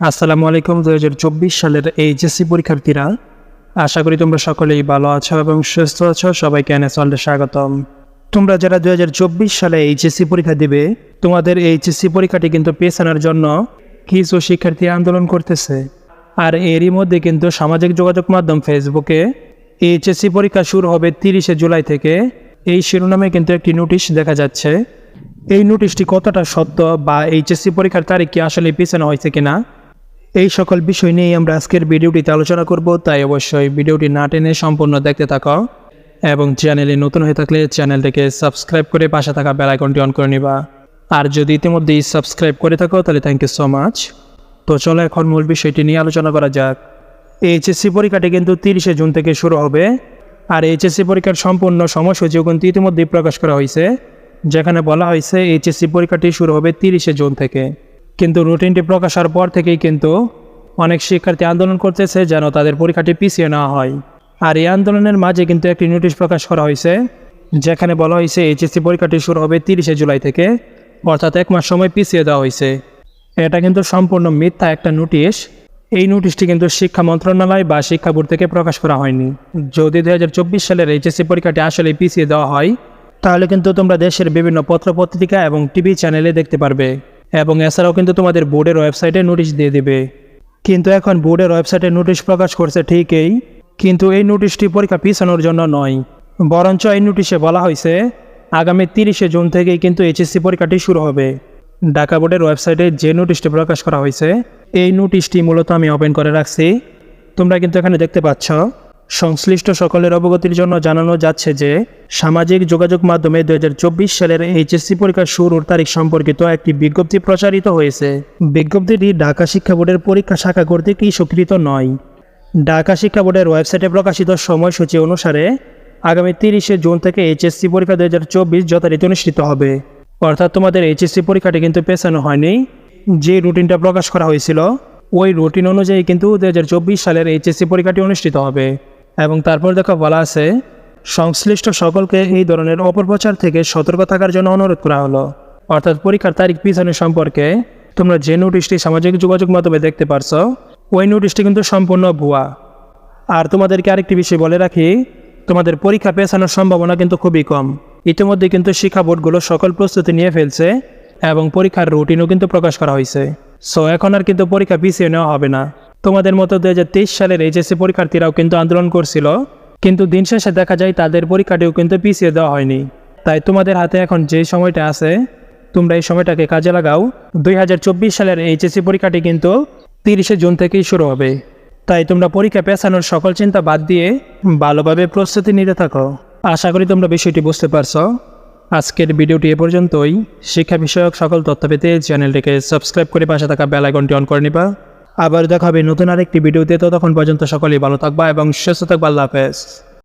আসসালামু আলাইকুম দু হাজার চব্বিশ সালের এইচএসসি পরীক্ষার্থীরা। আশা করি তোমরা সকলেই ভালো আছো এবং সুস্থ আছো, সবাইকে এনএসওয়ালডে স্বাগতম। তোমরা যারা দু হাজার চব্বিশ সালে এইচএসসি পরীক্ষা দিবে, তোমাদের এইচএসসি পরীক্ষাটি কিন্তু পেছানোর জন্য কিছু শিক্ষার্থী আন্দোলন করতেছে। আর এরই মধ্যে কিন্তু সামাজিক যোগাযোগ মাধ্যম ফেসবুকে এইচএসসি পরীক্ষা শুরু হবে তিরিশে জুলাই থেকে। এই শিরোনামে কিন্তু একটি নোটিশ দেখা যাচ্ছে। এই নোটিশটি কতটা সত্য বা এইচএসসি পরীক্ষার তারিখ কি আসলে পিছানো হয়েছে কিনা? এই সকল বিষয় নিয়ে আমরা আজকের ভিডিওটিতে আলোচনা করব, তাই অবশ্যই ভিডিওটি না টেনে সম্পূর্ণ দেখতে থাকো এবং চ্যানেলে নতুন হয়ে থাকলে চ্যানেলটিকে সাবস্ক্রাইব করে পাশে থাকা বেল আইকনটি অন করে নিবা। আর যদি ইতিমধ্যেই সাবস্ক্রাইব করে থাকো, তাহলে থ্যাংক ইউ সো মাচ তো চলো এখন মূল বিষয়টি নিয়ে আলোচনা করা যাক। এইচএসসি পরীক্ষাটি কিন্তু তিরিশে জুন থেকে শুরু হবে, আর এইচএসসি পরীক্ষার সম্পূর্ণ সময়সূচিও কিন্তু ইতিমধ্যেই প্রকাশ করা হয়েছে, যেখানে বলা হয়েছে এইচএসসি পরীক্ষাটি শুরু হবে তিরিশে জুন থেকে। কিন্তু রুটিনটি প্রকাশ হওয়ার পর থেকেই কিন্তু অনেক শিক্ষার্থী আন্দোলন করতেছে যেন তাদের পরীক্ষাটি পিছিয়ে নেওয়া হয়। আর এই আন্দোলনের মাঝে কিন্তু একটি নোটিশ প্রকাশ করা হয়েছে, যেখানে বলা হয়েছে এইচএসসি পরীক্ষাটি শুরু হবে তিরিশে জুলাই থেকে, অর্থাৎ এক মাস সময় পিছিয়ে দেওয়া হয়েছে। এটা কিন্তু সম্পূর্ণ মিথ্যা একটা নোটিশ। এই নোটিশটি কিন্তু শিক্ষা মন্ত্রণালয় বা শিক্ষা বোর্ড থেকে প্রকাশ করা হয়নি। যদি দু হাজার চব্বিশ সালের এইচএসসি পরীক্ষাটি আসলে পিছিয়ে দেওয়া হয়, তাহলে কিন্তু তোমরা দেশের বিভিন্ন পত্রপত্রিকা এবং টিভি চ্যানেলে দেখতে পারবে। এবং এছাড়াও কিন্তু তোমাদের বোর্ডের ওয়েবসাইটে নোটিশ দিয়ে দেবে। কিন্তু এখন বোর্ডের ওয়েবসাইটে নোটিশ প্রকাশ করছে ঠিকই, কিন্তু এই নোটিশটি পরীক্ষা পিছানোর জন্য নয়। বরঞ্চ এই নোটিশে বলা হয়েছে, আগামী তিরিশে জুন থেকেই কিন্তু এইচএসসি পরীক্ষাটি শুরু হবে। ঢাকা বোর্ডের ওয়েবসাইটে যে নোটিশটি প্রকাশ করা হয়েছে, এই নোটিশটি মূলত আমি ওপেন করে রাখছি। তোমরা কিন্তু এখানে দেখতে পাচ্ছ সংশ্লিষ্ট সকলের অবগতির জন্য জানানো যাচ্ছে যে, সামাজিক যোগাযোগ মাধ্যমে দু হাজার চব্বিশ সালের এইচএসসি পরীক্ষার শুরুর তারিখ সম্পর্কিত একটি বিজ্ঞপ্তি প্রচারিত হয়েছে। বিজ্ঞপ্তিটি ঢাকা শিক্ষা বোর্ডের পরীক্ষা শাখা কর্তৃক স্বীকৃত নয়। ঢাকা শিক্ষা বোর্ডের ওয়েবসাইটে প্রকাশিত সময়সূচি অনুসারে, আগামী তিরিশে জুন থেকে এইচএসসি পরীক্ষা দু হাজার চব্বিশ যথারীতি অনুষ্ঠিত হবে। অর্থাৎ তোমাদের এইচএসসি পরীক্ষাটি কিন্তু পেছানো হয়নি। যে রুটিনটা প্রকাশ করা হয়েছিল, ওই রুটিন অনুযায়ী কিন্তু দু হাজার চব্বিশ সালের এইচএসসি পরীক্ষাটি অনুষ্ঠিত হবে। এবং তারপর দেখো বলা আছে, সংশ্লিষ্ট সকলকে এই ধরনের অপপ্রচার থেকে সতর্ক থাকার জন্য অনুরোধ করা হলো। অর্থাৎ পরীক্ষার তারিখ পিছানো সম্পর্কে তোমরা যে নোটিশটি সামাজিক যোগাযোগ মাধ্যমে দেখতে পারছ, ওই নোটিশটি কিন্তু সম্পূর্ণ ভুয়া। আর তোমাদেরকে আরেকটি বিষয় বলে রাখি, তোমাদের পরীক্ষা পেছানোর সম্ভাবনা কিন্তু খুবই কম। ইতিমধ্যে কিন্তু শিক্ষা বোর্ডগুলো সকল প্রস্তুতি নিয়ে ফেলছে এবং পরীক্ষার রুটিনও কিন্তু প্রকাশ করা হয়েছে। সো এখন আর কিন্তু পরীক্ষা পিছিয়ে নেওয়া হবে না। তোমাদের মতো দু হাজার তেইশ সালের এইচএসসি পরীক্ষার্থীরাও কিন্তু আন্দোলন করছিল। কিন্তু দিন শেষে দেখা যায় তাদের পরীক্ষাটিও কিন্তু পিছিয়ে দেওয়া হয়নি। তাই তোমাদের হাতে এখন যে সময়টা আছে, তোমরা এই সময়টাকে কাজে লাগাও। দুই হাজার চব্বিশ সালের এইচএসসি পরীক্ষাটি কিন্তু তিরিশে জুন থেকেই শুরু হবে। তাই তোমরা পরীক্ষা পেছানোর সকল চিন্তা বাদ দিয়ে ভালোভাবে প্রস্তুতি নিতে থাকো। আশা করি তোমরা বিষয়টি বুঝতে পারছ। আজকের ভিডিওটি এ পর্যন্তই। শিক্ষা বিষয়ক সকল তথ্য পেতে চ্যানেলটিকে সাবস্ক্রাইব করে পাশে থাকা বেল আইকনটি অন করে নিবা। আবার দেখা হবে নতুন আরেকটি ভিডিওতে, ততক্ষণ পর্যন্ত সকলেই ভালো থাকবা এবং সুস্থ থাকবা। আল্লাহ হাফেজ।